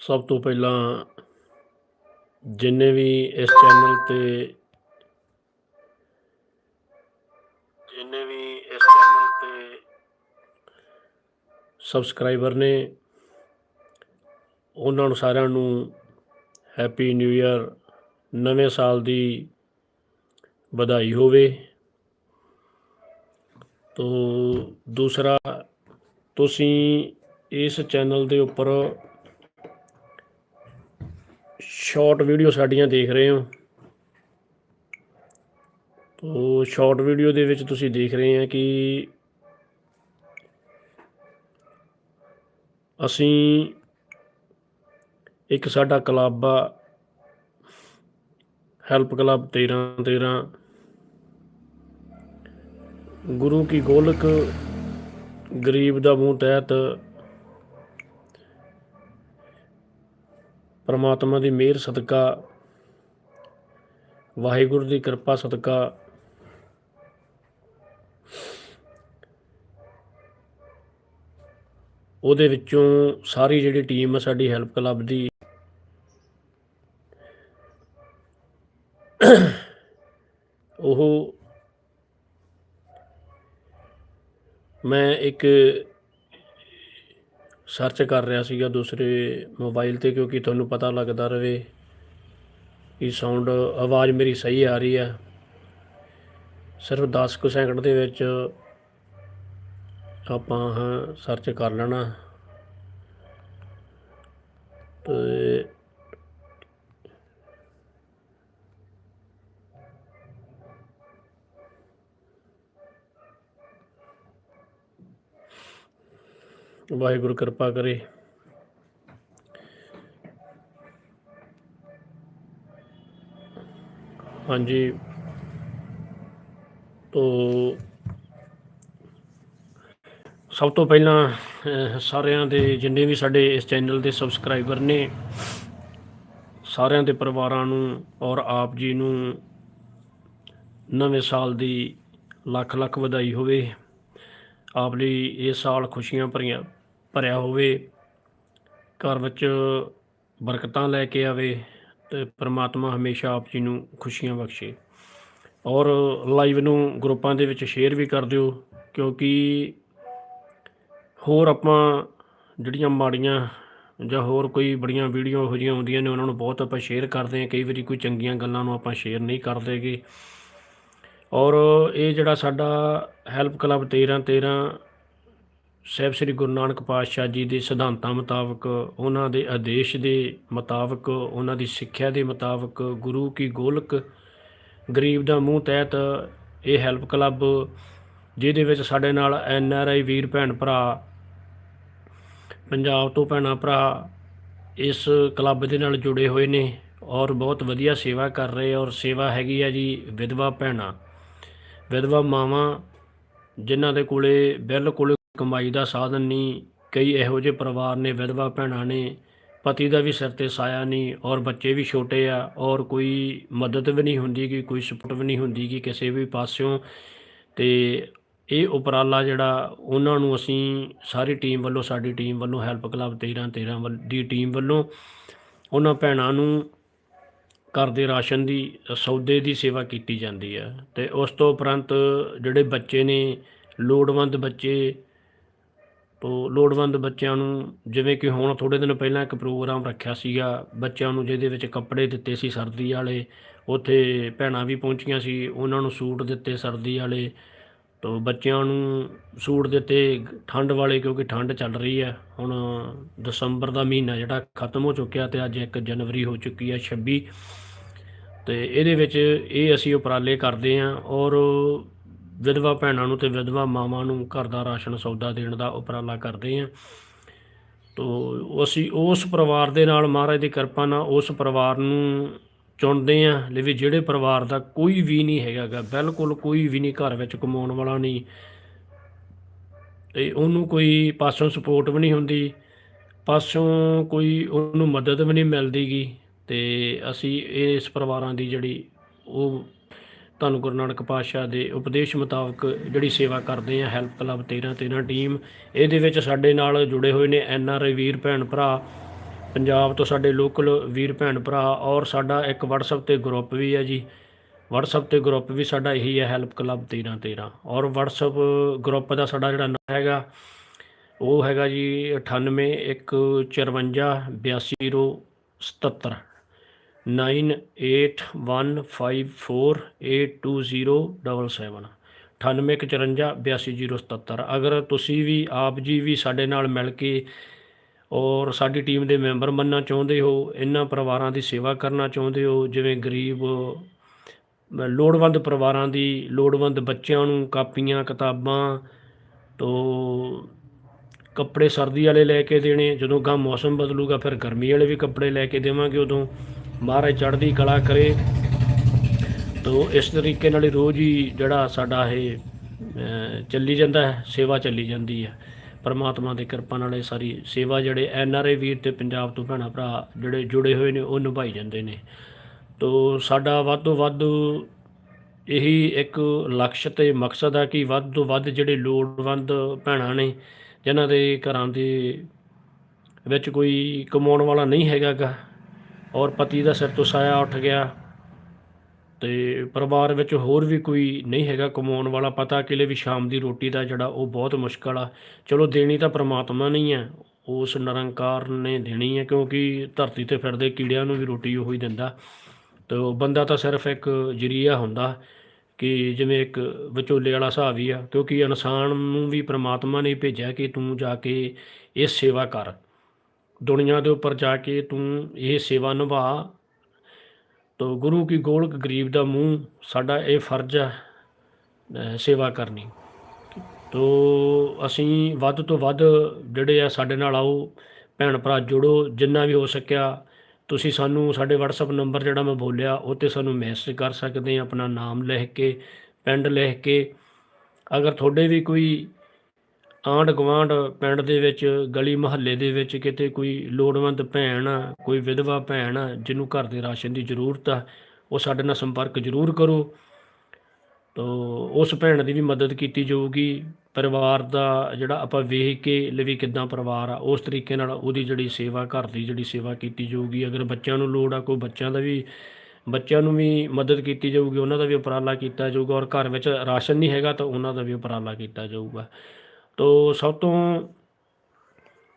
ਸਭ ਤੋਂ ਪਹਿਲਾਂ ਜਿੰਨੇ ਵੀ ਇਸ ਚੈਨਲ ਤੇ ਜਿੰਨੇ ਵੀ ਇਸ ਚੈਨਲ ਤੇ ਸਬਸਕ੍ਰਾਈਬਰ ਨੇ, ਉਹਨਾਂ ਨੂੰ ਸਾਰਿਆਂ ਨੂੰ ਹੈਪੀ ਨਿਊ ਇਅਰ ਨਵੇਂ ਸਾਲ ਦੀ ਵਧਾਈ ਹੋਵੇ। ਤੋ ਦੂਸਰਾ, ਤੁਸੀਂ ਇਸ ਚੈਨਲ ਦੇ ਉੱਪਰ ਸ਼ਾਰਟ ਵੀਡੀਓ ਸਾਡੀਆਂ ਦੇਖ ਰਹੇ ਹੋ। ਤੋ ਸ਼ਾਰਟ ਵੀਡੀਓ ਦੇ ਵਿੱਚ ਤੁਸੀਂ ਦੇਖ ਰਹੇ ਆ ਕਿ ਅਸੀਂ ਇੱਕ ਸਾਡਾ ਕਲੱਬ ਆ, ਹੈਲਪ ਕਲੱਬ 13 13 ਗੁਰੂ ਕੀ ਗੋਲਕ ਗਰੀਬ ਦਾ ਮੂੰਹ ਤਹਿਤ ਪਰਮਾਤਮਾ ਦੀ ਮਿਹਰ, ਸਦਕਾ। ਵਾਹਿਗੁਰੂ ਦੀ ਕਿਰਪਾ, ਸਦਕਾ। ਉਹਦੇ ਵਿੱਚੋਂ ਸਾਰੀ ਜਿਹੜੀ ਟੀਮ ਆ, ਸਾਡੀ ਹੈਲਪ ਕਲੱਬ ਦੀ। ਉਹ ਮੈਂ ਇੱਕ ਸਰਚ ਕਰ ਰਿਹਾ ਸੀਗਾ ਦੂਸਰੇ ਮੋਬਾਈਲ ਤੇ ਕਿਉਂਕਿ ਤੁਹਾਨੂੰ ਪਤਾ ਲੱਗਦਾ ਰਵੇ ਕਿ ਸਾਊਂਡ ਆਵਾਜ਼ ਮੇਰੀ ਸਹੀ ਆ ਰਹੀ ਹੈ ਸਿਰਫ 10 ਕੁ ਸੈਕਿੰਡ ਦੇ ਵਿੱਚ ਆਪਾਂ ਸਰਚ ਕਰ ਲੈਣਾ। ਤੇ ਵਾਹਿਗੁਰੂ ਕਿਰਪਾ ਕਰੇ। ਹਾਂਜੀ। ਤੋ ਸਭ ਤੋਂ ਪਹਿਲਾਂ ਸਾਰਿਆਂ ਦੇ ਜਿੰਨੇ ਵੀ ਸਾਡੇ ਇਸ ਚੈਨਲ ਦੇ ਸਬਸਕ੍ਰਾਈਬਰ ਨੇ, ਸਾਰਿਆਂ ਦੇ ਪਰਿਵਾਰਾਂ ਨੂੰ ਔਰ ਆਪ ਜੀ ਨੂੰ ਨਵੇਂ ਸਾਲ ਦੀ ਲੱਖ ਲੱਖ ਵਧਾਈ ਹੋਵੇ। ਆਪ ਲਈ ਇਹ ਸਾਲ ਖੁਸ਼ੀਆਂ ਭਰੀਆਂ। ਭਰਿਆ ਹੋਵੇ, ਘਰ ਵਿੱਚ ਬਰਕਤਾਂ ਲੈ ਕੇ ਆਵੇ ਤੇ ਪ੍ਰਮਾਤਮਾ ਹਮੇਸ਼ਾ ਆਪ ਜੀ ਨੂੰ ਖੁਸ਼ੀਆਂ ਬਖਸ਼ੇ। ਔਰ ਲਾਈਵ ਨੂੰ ਗਰੁੱਪਾਂ ਦੇ ਵਿੱਚ ਸ਼ੇਅਰ ਵੀ ਕਰ ਦਿਓ, ਕਿਉਂਕਿ ਹੋਰ ਆਪਾਂ ਜਿਹੜੀਆਂ ਮਾੜੀਆਂ ਜਾਂ ਹੋਰ ਕੋਈ ਬੜੀਆਂ ਵੀਡੀਓ ਇਹੋ ਜਿਹੀਆਂ ਆਉਂਦੀਆਂ ਨੇ, ਉਹਨਾਂ ਨੂੰ ਬਹੁਤ ਆਪਾਂ ਸ਼ੇਅਰ ਕਰਦੇ ਹਾਂ। ਕਈ ਵਾਰੀ ਕੋਈ ਚੰਗੀਆਂ ਗੱਲਾਂ ਨੂੰ ਆਪਾਂ ਸ਼ੇਅਰ ਨਹੀਂ ਕਰਦੇਗੇ ਔਰ ਇਹ ਜਿਹੜਾ ਸਾਡਾ ਹੈਲਪ ਕਲੱਬ 13 13 ਸਾਹਿਬ ਸ੍ਰੀ ਗੁਰੂ ਨਾਨਕ ਪਾਤਸ਼ਾਹ ਜੀ ਦੇ ਸਿਧਾਂਤਾਂ ਮੁਤਾਬਕ, ਉਹਨਾਂ ਦੇ ਆਦੇਸ਼ ਦੇ ਮੁਤਾਬਕ, ਉਹਨਾਂ ਦੀ ਸਿੱਖਿਆ ਦੇ ਮੁਤਾਬਕ ਗੁਰੂ ਕੀ ਗੋਲਕ ਗਰੀਬ ਦਾ ਮੂੰਹ ਤਹਿਤ ਇਹ ਹੈਲਪ ਕਲੱਬ, ਜਿਹਦੇ ਵਿੱਚ ਸਾਡੇ ਨਾਲ ਐਨ ਆਰ ਆਈ ਵੀਰ ਭੈਣ ਭਰਾ, ਪੰਜਾਬ ਤੋਂ ਭੈਣਾਂ ਭਰਾ ਇਸ ਕਲੱਬ ਦੇ ਨਾਲ ਜੁੜੇ ਹੋਏ ਨੇ ਔਰ ਬਹੁਤ ਵਧੀਆ ਸੇਵਾ ਕਰ ਰਹੇ ਔਰ ਸੇਵਾ ਹੈਗੀ ਆ ਜੀ ਵਿਧਵਾ ਭੈਣਾਂ, ਵਿਧਵਾ ਮਾਵਾਂ, ਜਿਨ੍ਹਾਂ ਦੇ ਕੋਲੇ ਬਿਲਕੁਲ ਕਮਾਈ ਦਾ ਸਾਧਨ ਨਹੀਂ ਕਈ ਇਹੋ ਜਿਹੇ ਪਰਿਵਾਰ ਨੇ, ਵਿਧਵਾ ਭੈਣਾਂ ਨੇ, ਪਤੀ ਦਾ ਵੀ ਸਿਰ ਤੇ ਸਾਇਆ ਨਹੀਂ ਔਰ ਬੱਚੇ ਵੀ ਛੋਟੇ ਆ, ਔਰ ਕੋਈ ਮਦਦ ਵੀ ਨਹੀਂ ਹੁੰਦੀ ਕਿ ਕੋਈ ਸਪੋਰਟ ਵੀ ਨਹੀਂ ਹੁੰਦੀ ਕਿ ਕਿਸੇ ਵੀ ਪਾਸਿਓਂ। ਤੇ ਇਹ ਉਪਰਾਲਾ ਜਿਹੜਾ, ਉਹਨਾਂ ਨੂੰ ਅਸੀਂ ਸਾਰੀ ਟੀਮ ਵੱਲੋਂ, ਸਾਡੀ ਟੀਮ ਵੱਲੋਂ ਹੈਲਪ ਕਲੱਬ 13 13 ਵੱਲ- ਦੀ ਟੀਮ ਵੱਲੋਂ ਉਹਨਾਂ ਭੈਣਾਂ ਨੂੰ ਘਰ ਦੇ ਰਾਸ਼ਨ ਦੀ, ਸੌਦੇ ਦੀ ਸੇਵਾ ਕੀਤੀ ਜਾਂਦੀ ਹੈ ਤੇ ਉਸ ਤੋਂ ਉਪਰੰਤ ਜਿਹੜੇ ਬੱਚੇ ਨੇ, ਲੋੜਵੰਦ ਬੱਚੇ ਤੋ ਲੋੜਵੰਦ ਬੱਚਿਆਂ ਨੂੰ, ਜਿਵੇਂ ਕਿ ਹੁਣ ਥੋੜੇ ਦਿਨ ਪਹਿਲਾਂ ਇੱਕ ਪ੍ਰੋਗਰਾਮ ਰੱਖਿਆ ਸੀਗਾ, ਬੱਚਿਆਂ ਨੂੰ ਜਿਹਦੇ ਵਿੱਚ ਕੱਪੜੇ ਦਿੱਤੇ ਸੀ ਸਰਦੀ ਵਾਲੇ, ਉੱਥੇ ਭੈਣਾਂ ਵੀ ਪਹੁੰਚੀਆਂ ਸੀ, ਉਹਨਾਂ ਨੂੰ ਸੂਟ ਦਿੱਤੇ ਸਰਦੀ ਵਾਲੇ। ਤੋ ਬੱਚਿਆਂ ਨੂੰ ਸੂਟ ਦਿੱਤੇ ਠੰਡ ਵਾਲੇ, ਕਿਉਂਕਿ ਠੰਡ ਚੱਲ ਰਹੀ ਹੈ। ਹੁਣ ਦਸੰਬਰ ਦਾ ਮਹੀਨਾ ਜਿਹੜਾ ਖਤਮ ਹੋ ਚੁੱਕਿਆ ਤੇ ਅੱਜ 1 ਜਨਵਰੀ ਹੋ ਚੁੱਕੀ ਹੈ 26 ਤੇ ਇਹਦੇ ਵਿੱਚ ਇਹ ਅਸੀਂ ਉਪਰਾਲੇ ਕਰਦੇ ਹਾਂ ਔਰ ਵਿਧਵਾ ਭੈਣਾਂ ਨੂੰ ਤੇ ਵਿਧਵਾ ਮਾਵਾਂ ਨੂੰ ਘਰ ਦਾ ਰਾਸ਼ਨ ਸੌਦਾ ਦੇਣ ਦਾ ਉਪਰਾਲਾ ਕਰਦੇ ਹਾਂ। ਤੋ ਅਸੀਂ ਉਸ ਪਰਿਵਾਰ ਦੇ ਨਾਲ ਮਹਾਰਾਜ ਦੀ ਕਿਰਪਾ ਨਾਲ ਉਸ ਪਰਿਵਾਰ ਨੂੰ ਚੁਣਦੇ ਆ ਵੀ ਜਿਹੜੇ ਪਰਿਵਾਰ ਦਾ ਕੋਈ ਵੀ ਨਹੀਂ ਹੈਗਾਗਾ ਬਿਲਕੁਲ ਕੋਈ ਵੀ ਨਹੀਂ ਘਰ ਵਿੱਚ ਕਮਾਉਣ ਵਾਲਾ ਨਹੀਂ। ਤੇ ਉਹਨੂੰ ਕੋਈ ਪਾਸੋਂ ਸਪੋਰਟ ਵੀ ਨਹੀਂ ਹੁੰਦੀ, ਪਾਸੋਂ ਕੋਈ ਉਹਨੂੰ ਮਦਦ ਵੀ ਨਹੀਂ ਮਿਲਦੀਗੀ। ਤੇ ਅਸੀਂ ਇਸ ਪਰਿਵਾਰਾਂ ਦੀ ਜਿਹੜੀ ਉਹ ਤੁਹਾਨੂੰ ਗੁਰੂ ਨਾਨਕ ਪਾਤਸ਼ਾਹ ਦੇ ਉਪਦੇਸ਼ ਮੁਤਾਬਕ ਜਿਹੜੀ ਸੇਵਾ ਕਰਦੇ ਆ, ਹੈਲਪ ਕਲੱਬ 13 13 ਟੀਮ, ਇਹਦੇ ਵਿੱਚ ਸਾਡੇ ਨਾਲ ਜੁੜੇ ਹੋਏ ਨੇ ਐਨ ਆਰ ਆਈ ਵੀਰ ਭੈਣ ਭਰਾ, ਪੰਜਾਬ ਤੋਂ ਸਾਡੇ ਲੋਕਲ ਵੀਰ ਭੈਣ ਭਰਾ ਔਰ ਸਾਡਾ ਇੱਕ WhatsApp ਤੇ ਗਰੁੱਪ ਵੀ ਹੈ ਜੀ। WhatsApp ਤੇ ਗਰੁੱਪ ਵੀ ਸਾਡਾ ਇਹੀ ਹੈ, ਹੈਲਪ ਕਲੱਬ 1313 ਔਰ WhatsApp ਗਰੁੱਪ ਦਾ ਸਾਡਾ ਜਿਹੜਾ ਨਾਮ ਹੈਗਾ, ਉਹ ਹੈਗਾ ਜੀ 9815482077 9815482077 9815482077 ਅਗਰ ਤੁਸੀਂ ਵੀ, ਆਪ ਜੀ ਵੀ ਸਾਡੇ ਨਾਲ ਮਿਲ ਕੇ ਔਰ ਸਾਡੀ ਟੀਮ ਦੇ ਮੈਂਬਰ ਬਣਨਾ ਚਾਹੁੰਦੇ ਹੋ, ਇਹਨਾਂ ਪਰਿਵਾਰਾਂ ਦੀ ਸੇਵਾ ਕਰਨਾ ਚਾਹੁੰਦੇ ਹੋ, ਜਿਵੇਂ ਗਰੀਬ ਲੋੜਵੰਦ ਪਰਿਵਾਰਾਂ ਦੀ, ਲੋੜਵੰਦ ਬੱਚਿਆਂ ਨੂੰ ਕਾਪੀਆਂ, ਕਿਤਾਬਾਂ ਤੋਂ ਕੱਪੜੇ ਸਰਦੀ ਵਾਲੇ ਲੈ ਕੇ ਦੇਣੇ, ਜਦੋਂ ਗਾ ਮੌਸਮ ਬਦਲੂਗਾ, ਫਿਰ ਗਰਮੀ ਵਾਲੇ ਵੀ ਕੱਪੜੇ ਲੈ ਕੇ ਦੇਵਾਂਗੇ ਉਦੋਂ। ਮਹਾਰਾਜ ਚੜ੍ਹਦੀ ਕਲਾ ਕਰੇ, ਤੋ ਇਸ ਤਰੀਕੇ ਨਾਲ ਹੀ ਰੋਜ਼ ਹੀ ਜਿਹੜਾ ਸਾਡਾ ਇਹ ਚੱਲੀ ਜਾਂਦਾ ਹੈ, ਸੇਵਾ ਚੱਲੀ ਜਾਂਦੀ ਹੈ। ਪਰਮਾਤਮਾ ਦੀ ਕਿਰਪਾ ਨਾਲ ਇਹ ਸਾਰੀ ਸੇਵਾ ਜਿਹੜੇ ਐਨ ਆਰ ਆਈ ਵੀਰ ਤੇ ਪੰਜਾਬ ਤੋਂ ਭੈਣਾਂ ਭਰਾ ਜਿਹੜੇ ਜੁੜੇ ਹੋਏ ਨੇ, ਉਹ ਨਿਭਾਈ ਜਾਂਦੇ ਨੇ। ਤੋ ਸਾਡਾ ਵੱਧ ਤੋਂ ਵੱਧ ਇਹੀ ਇੱਕ ਲਕਸ਼ ਤੇ ਮਕਸਦ ਆ ਕਿ ਵੱਧ ਤੋਂ ਵੱਧ ਜਿਹੜੇ ਲੋੜਵੰਦ ਭੈਣਾਂ ਨੇ, ਜਿਨ੍ਹਾਂ ਦੇ ਘਰਾਂ ਦੇ ਵਿੱਚ ਕੋਈ ਕਮਾਉਣ ਵਾਲਾ ਨਹੀਂ ਹੈਗਾ ਔਰ ਪਤੀ ਦਾ ਸਿਰ ਤੋਂ ਸਾਇਆ ਉੱਠ ਗਿਆ। ਤੇ ਪਰਿਵਾਰ ਵਿੱਚ ਹੋਰ ਵੀ ਕੋਈ ਨਹੀਂ ਹੈਗਾ ਕਮਾਉਣ ਵਾਲਾ। ਪਤਾ ਕਿ ਲਈ ਵੀ ਸ਼ਾਮ ਦੀ ਰੋਟੀ ਦਾ ਜਿਹੜਾ ਉਹ ਬਹੁਤ ਮੁਸ਼ਕਲ ਆ। ਚਲੋ ਦੇਣੀ ਤਾਂ ਪ੍ਰਮਾਤਮਾ ਨਹੀਂ ਹੈ ਉਸ ਨਿਰੰਕਾਰ ਨੇ ਦੇਣੀ ਹੈ ਕਿਉਂਕਿ ਧਰਤੀ ਤੇ ਫਿਰਦੇ ਕੀੜਿਆਂ ਨੂੰ ਵੀ ਰੋਟੀ ਉਹੀ ਦਿੰਦਾ। ਤੇ ਉਹ ਬੰਦਾ ਤਾਂ ਸਿਰਫ ਇੱਕ ਜਰੀਆ ਹੁੰਦਾ ਕਿ ਜਿਵੇਂ ਇੱਕ ਵਿਚੋਲੇ ਵਾਲਾ ਹਿਸਾਬ ਹੀ ਆ। ਕਿਉਂਕਿ ਇਨਸਾਨ ਨੂੰ ਵੀ ਪ੍ਰਮਾਤਮਾ ਨੇ ਭੇਜਿਆ ਕਿ ਤੂੰ ਜਾ ਕੇ ਇਹ ਸੇਵਾ ਕਰ। ਦੁਨੀਆ ਦੇ ਉੱਪਰ ਜਾ ਕੇ ਤੂੰ ਇਹ ਸੇਵਾ ਨਿਭਾ ਤੋ ਗੁਰੂ ਕੀ ਗੋਲਕ ਗਰੀਬ ਦਾ ਮੂੰਹ, ਸਾਡਾ ਇਹ ਫਰਜ਼ ਹੈ ਸੇਵਾ ਕਰਨੀ। ਤੋ ਅਸੀਂ ਵੱਧ ਤੋਂ ਵੱਧ ਜਿਹੜੇ ਆ ਸਾਡੇ ਨਾਲ ਆਓ, ਭੈਣ ਭਰਾ ਜੁੜੋ, ਜਿੰਨਾ ਵੀ ਹੋ ਸਕਿਆ, ਤੁਸੀਂ ਸਾਨੂੰ ਸਾਡੇ WhatsApp ਨੰਬਰ ਜਿਹੜਾ ਮੈਂ ਬੋਲਿਆ, ਉਹ 'ਤੇ ਸਾਨੂੰ ਮੈਸੇਜ ਕਰ ਸਕਦੇ ਆ, ਆਪਣਾ ਨਾਮ ਲਿਖ ਕੇ, ਪਿੰਡ ਲਿਖ ਕੇ। ਅਗਰ ਤੁਹਾਡੇ ਵੀ ਕੋਈ ਆਂਢ ਗੁਆਂਢ ਪਿੰਡ ਦੇ ਵਿੱਚ, ਗਲੀ ਮੁਹੱਲੇ ਦੇ ਵਿੱਚ ਕਿਤੇ ਕੋਈ ਲੋੜਵੰਦ ਭੈਣ ਆ ਕੋਈ ਵਿਧਵਾ ਭੈਣ ਆ ਜਿਹਨੂੰ ਘਰ ਦੇ ਰਾਸ਼ਨ ਦੀ ਜ਼ਰੂਰਤ ਆ, ਉਹ ਸਾਡੇ ਨਾਲ ਸੰਪਰਕ ਜ਼ਰੂਰ ਕਰੋ। ਤੋ ਉਸ ਭੈਣ ਦੀ ਵੀ ਮਦਦ ਕੀਤੀ ਜਾਊਗੀ। ਪਰਿਵਾਰ ਦਾ ਜਿਹੜਾ ਆਪਾਂ ਵੇਖ ਕੇ ਲਵੀ ਕਿਦਾਂ ਪਰਿਵਾਰ ਆ, ਉਸ ਤਰੀਕੇ ਨਾਲ ਉਹਦੀ ਜਿਹੜੀ ਸੇਵਾ, ਘਰ ਦੀ ਜਿਹੜੀ ਸੇਵਾ ਕੀਤੀ ਜਾਊਗੀ। ਅਗਰ ਬੱਚਿਆਂ ਨੂੰ ਲੋੜ ਆ, ਕੋਈ ਬੱਚਿਆਂ ਦਾ ਵੀ, ਬੱਚਿਆਂ ਨੂੰ ਵੀ ਮਦਦ ਕੀਤੀ ਜਾਊਗੀ, ਉਹਨਾਂ ਦਾ ਵੀ ਉਪਰਾਲਾ ਕੀਤਾ ਜਾਊਗਾ। ਔਰ ਘਰ ਵਿੱਚ ਰਾਸ਼ਨ ਨਹੀਂ ਹੈਗਾ ਤਾਂ ਉਹਨਾਂ ਦਾ ਵੀ ਉਪਰਾਲਾ ਕੀਤਾ ਜਾਊਗਾ। ਤੋ ਸਭ ਤੋਂ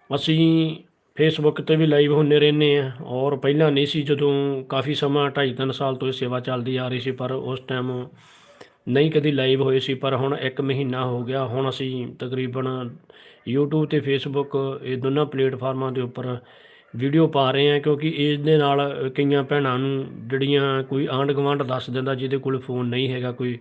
ਅਸੀਂ ਫੇਸਬੁੱਕ ਤੇ ਵੀ ਲਾਈਵ ਹੁੰਨੇ ਰਹਿੰਦੇ ਆ ਔਰ ਪਹਿਲਾਂ ਨਹੀਂ ਸੀ ਜਦੋਂ ਕਾਫੀ ਸਮਾਂ 2.5 3 ਸਾਲ ਤੋਂ ਇਹ ਸੇਵਾ ਚੱਲਦੀ ਆ ਰਹੀ ਸੀ, ਪਰ ਉਸ ਟਾਈਮ ਨਹੀਂ ਕਦੀ ਲਾਈਵ ਹੋਏ ਸੀ, ਪਰ ਹੁਣ ਇੱਕ ਮਹੀਨਾ ਹੋ ਗਿਆ, ਹੁਣ ਅਸੀਂ ਤਕਰੀਬਨ YouTube ਤੇ Facebook, ਇਹ ਦੋਨਾਂ ਪਲੇਟਫਾਰਮਾਂ ਦੇ ਉੱਪਰ ਵੀਡੀਓ ਪਾ ਰਹੇ ਹਾਂ ਕਿਉਂਕਿ ਇਸ ਦੇ ਨਾਲ ਕਈਆਂ ਭੈਣਾਂ ਨੂੰ ਜਿਹੜੀਆਂ ਕੋਈ ਆਂਢ ਗੁਆਂਢ ਦੱਸ ਦਿੰਦਾ ਜਿਹਦੇ ਕੋਲ ਫੋਨ ਨਹੀਂ ਹੈਗਾ ਕੋਈ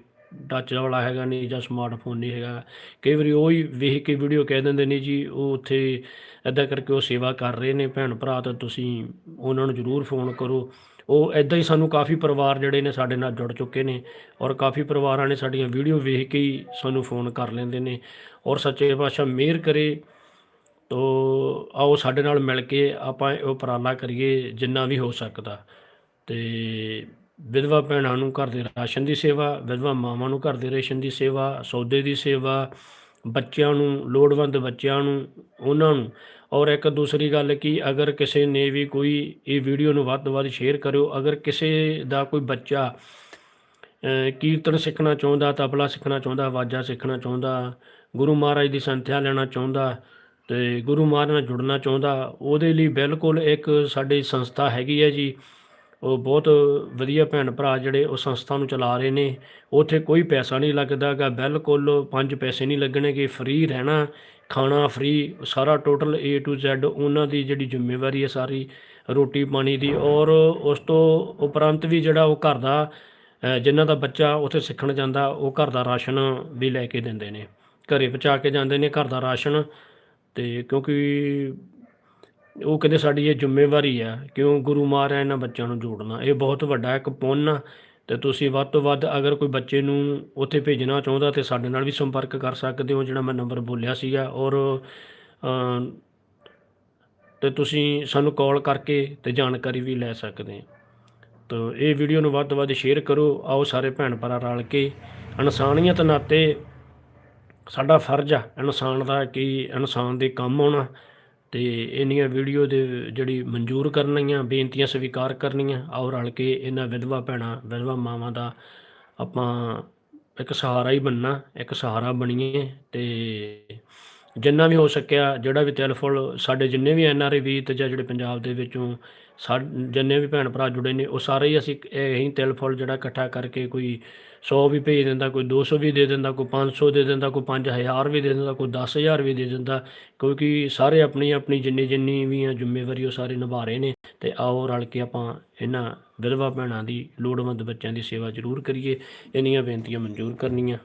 ਟੱਚ ਵਾਲਾ ਹੈਗਾ ਨਹੀਂ ਜਾਂ ਸਮਾਰਟਫੋਨ ਨਹੀਂ ਹੈਗਾ। ਕਈ ਵਾਰੀ ਉਹ ਹੀ ਵੇਖ ਕੇ ਵੀਡੀਓ ਕਹਿ ਦਿੰਦੇ ਨੇ ਜੀ, ਉਹ ਉੱਥੇ ਐਦਾਂ ਕਰਕੇ ਉਹ ਸੇਵਾ ਕਰ ਰਹੇ ਨੇ ਭੈਣ ਭਰਾ, ਤਾਂ ਤੁਸੀਂ ਉਹਨਾਂ ਨੂੰ ਜ਼ਰੂਰ ਫੋਨ ਕਰੋ। ਉਹ ਐਦਾਂ ਹੀ ਸਾਨੂੰ ਕਾਫੀ ਪਰਿਵਾਰ ਜਿਹੜੇ ਨੇ ਸਾਡੇ ਨਾਲ ਜੁੜ ਚੁੱਕੇ ਨੇ ਔਰ ਕਾਫੀ ਪਰਿਵਾਰਾਂ ਨੇ ਸਾਡੀਆਂ ਵੀਡੀਓ ਵੇਖ ਕੇ ਹੀ ਸਾਨੂੰ ਫੋਨ ਕਰ ਲੈਂਦੇ ਨੇ। ਔਰ ਸੱਚੇ ਪਾਤਸ਼ਾਹ ਮਿਹਰ ਕਰੇ, ਤੋ ਆਓ ਸਾਡੇ ਨਾਲ ਮਿਲ ਕੇ ਆਪਾਂ ਇਹ ਉਪਰਾਲਾ ਕਰੀਏ ਜਿੰਨਾ ਵੀ ਹੋ ਸਕਦਾ। ਤੇ ਵਿਧਵਾ ਭੈਣਾਂ ਨੂੰ ਘਰ ਦੇ ਰਾਸ਼ਨ ਦੀ ਸੇਵਾ, ਵਿਧਵਾ ਮਾਵਾਂ ਨੂੰ ਘਰ ਦੇ ਰੇਸ਼ਨ ਦੀ ਸੇਵਾ, ਸੌਦੇ ਦੀ ਸੇਵਾ, ਬੱਚਿਆਂ ਨੂੰ, ਲੋੜਵੰਦ ਬੱਚਿਆਂ ਨੂੰ, ਉਹਨਾਂ ਨੂੰ। ਔਰ ਇੱਕ ਦੂਸਰੀ ਗੱਲ ਕਿ ਅਗਰ ਕਿਸੇ ਨੇ ਵੀ ਕੋਈ ਇਹ ਵੀਡੀਓ ਨੂੰ ਵੱਧ ਤੋਂ ਵੱਧ ਸ਼ੇਅਰ ਕਰਿਓ, ਅਗਰ ਕਿਸੇ ਦਾ ਕੋਈ ਬੱਚਾ ਕੀਰਤਨ ਸਿੱਖਣਾ ਚਾਹੁੰਦਾ, ਤਬਲਾ ਸਿੱਖਣਾ ਚਾਹੁੰਦਾ, ਆਵਾਜ਼ਾਂ ਸਿੱਖਣਾ ਚਾਹੁੰਦਾ, ਗੁਰੂ ਮਹਾਰਾਜ ਦੀ ਸੰਥਿਆ ਲੈਣਾ ਚਾਹੁੰਦਾ ਤੇ ਗੁਰੂ ਮਹਾਰਾਜ ਨਾਲ ਜੁੜਨਾ ਚਾਹੁੰਦਾ, ਉਹਦੇ ਲਈ ਬਿਲਕੁਲ ਇੱਕ ਸਾਡੀ ਸੰਸਥਾ ਹੈਗੀ ਹੈ ਜੀ। ਉਹ ਬਹੁਤ ਵਧੀਆ ਭੈਣ ਭਰਾ ਜਿਹੜੇ ਉਹ ਸੰਸਥਾ ਨੂੰ ਚਲਾ ਰਹੇ ਨੇ। ਉੱਥੇ ਕੋਈ ਪੈਸਾ ਨਹੀਂ ਲੱਗਦਾ ਗਾ। ਬਿਲਕੁਲ ਪੰਜ ਪੈਸੇ ਨਹੀਂ ਲੱਗਣਗੇ ਫ੍ਰੀ ਰਹਿਣਾ ਖਾਣਾ ਫ੍ਰੀ ਸਾਰਾ ਟੋਟਲ A to Z ਉਹਨਾਂ ਦੀ ਜਿਹੜੀ ਜ਼ਿੰਮੇਵਾਰੀ ਹੈ ਸਾਰੀ ਰੋਟੀ ਪਾਣੀ ਦੀ। ਔਰ ਉਸ ਤੋਂ ਉਪਰੰਤ ਵੀ ਜਿਹੜਾ ਉਹ ਘਰ ਦਾ ਅ, ਜਿਨ੍ਹਾਂ ਦਾ ਬੱਚਾ ਉੱਥੇ ਸਿੱਖਣ ਜਾਂਦਾ ਉਹ ਘਰ ਦਾ ਰਾਸ਼ਨ ਵੀ ਲੈ ਕੇ ਦਿੰਦੇ ਨੇ। ਘਰੇ ਪਹੁੰਚਾ ਕੇ ਜਾਂਦੇ ਨੇ ਘਰ ਦਾ ਰਾਸ਼ਨ। ਤੇ ਕਿਉਂਕਿ ਉਹ ਕਹਿੰਦੇ ਸਾਡੀ ਇਹ ਜ਼ਿੰਮੇਵਾਰੀ ਆ ਕਿਉਂ ਗੁਰੂ ਮਹਾਰਾਜ ਇਹਨਾਂ ਬੱਚਿਆਂ ਨੂੰ ਜੋੜਨਾ? ਇਹ ਬਹੁਤ ਵੱਡਾ ਇੱਕ ਪੁੰਨ ਆ ਤੇ ਤੁਸੀਂ ਵੱਧ ਤੋਂ ਵੱਧ ਅਗਰ ਕੋਈ ਬੱਚੇ ਨੂੰ ਉੱਥੇ ਭੇਜਣਾ ਚਾਹੁੰਦਾ ਤੇ ਸਾਡੇ ਨਾਲ ਵੀ ਸੰਪਰਕ ਕਰ ਸਕਦੇ ਹੋ ਜਿਹੜਾ ਮੈਂ ਨੰਬਰ ਬੋਲਿਆ ਸੀਗਾ ਔਰ ਅ, ਤੇ ਤੁਸੀਂ ਸਾਨੂੰ ਕਾਲ ਕਰਕੇ ਤੇ ਜਾਣਕਾਰੀ ਵੀ ਲੈ ਸਕਦੇ ਹੋ। ਤੋ ਇਹ ਵੀਡੀਓ ਨੂੰ ਵੱਧ ਤੋਂ ਵੱਧ ਸ਼ੇਅਰ ਕਰੋ ਆਓ ਸਾਰੇ ਭੈਣ ਭਰਾ ਰਲ ਕੇ। ਇਨਸਾਨੀਅਤ ਨਾਤੇ ਸਾਡਾ ਫਰਜ਼ ਆ ਇਨਸਾਨ ਦਾ ਕਿ ਇਨਸਾਨ ਦੇ ਕੰਮ ਆਉਣਾ। ਤੇ ਇੰਨੀਆਂ ਵੀਡੀਓ ਦੇ ਜਿਹੜੀ ਮਨਜ਼ੂਰ ਕਰਨੀਆਂ, ਬੇਨਤੀਆਂ ਸਵੀਕਾਰ ਕਰਨੀਆਂ, ਆਓ ਰਲ ਕੇ ਇਹਨਾਂ ਵਿਧਵਾ ਭੈਣਾਂ, ਵਿਧਵਾ ਮਾਵਾਂ ਦਾ ਆਪਾਂ ਇੱਕ ਸਹਾਰਾ ਹੀ ਬਣਨਾ, ਇੱਕ ਸਹਾਰਾ ਬਣੀਏ ਤੇ ਜਿੰਨਾ ਵੀ ਹੋ ਸਕਿਆ, ਜਿਹੜਾ ਵੀ ਤਿਲਫੁਲ ਸਾਡੇ ਜਿੰਨੇ ਵੀ ਐਨ ਆਰ ਆਈ ਵੀ ਤੇ ਜਾਂ ਜਿਹੜੇ ਪੰਜਾਬ ਦੇ ਵਿੱਚੋਂ ਸਾ, ਜਿੰਨੇ ਵੀ ਭੈਣ ਭਰਾ ਜੁੜੇ ਨੇ, ਉਹ ਸਾਰੇ ਹੀ ਅਸੀਂ ਇਹੀ ਤਿਲਫੁਲ ਜਿਹੜਾ ਇਕੱਠਾ ਕਰਕੇ ਕੋਈ 100 ਵੀ ਭੇਜ ਦਿੰਦਾ, ਕੋਈ 200 ਵੀ ਦੇ ਦਿੰਦਾ, ਕੋਈ 500 ਦੇ ਦਿੰਦਾ, ਕੋਈ 5000 ਵੀ ਦੇ ਦਿੰਦਾ, ਕੋਈ 10000 ਵੀ ਦੇ ਦਿੰਦਾ, ਕਿਉਂਕਿ ਸਾਰੇ ਆਪਣੀ ਆਪਣੀ ਜਿੰਨੀ ਜਿੰਨੀ ਵੀ ਆ ਜ਼ਿੰਮੇਵਾਰੀ ਉਹ ਸਾਰੇ ਨਿਭਾ ਰਹੇ ਨੇ। ਤੇ ਆਓ ਰਲ ਕੇ ਆਪਾਂ ਇਹਨਾਂ ਵਿਧਵਾ ਭੈਣਾਂ ਦੀ ਲੋੜਵੰਦ ਬੱਚਿਆਂ ਦੀ ਸੇਵਾ ਜ਼ਰੂਰ ਕਰੀਏ। ਇੰਨੀਆਂ ਬੇਨਤੀਆਂ ਮਨਜ਼ੂਰ ਕਰਨੀਆਂ।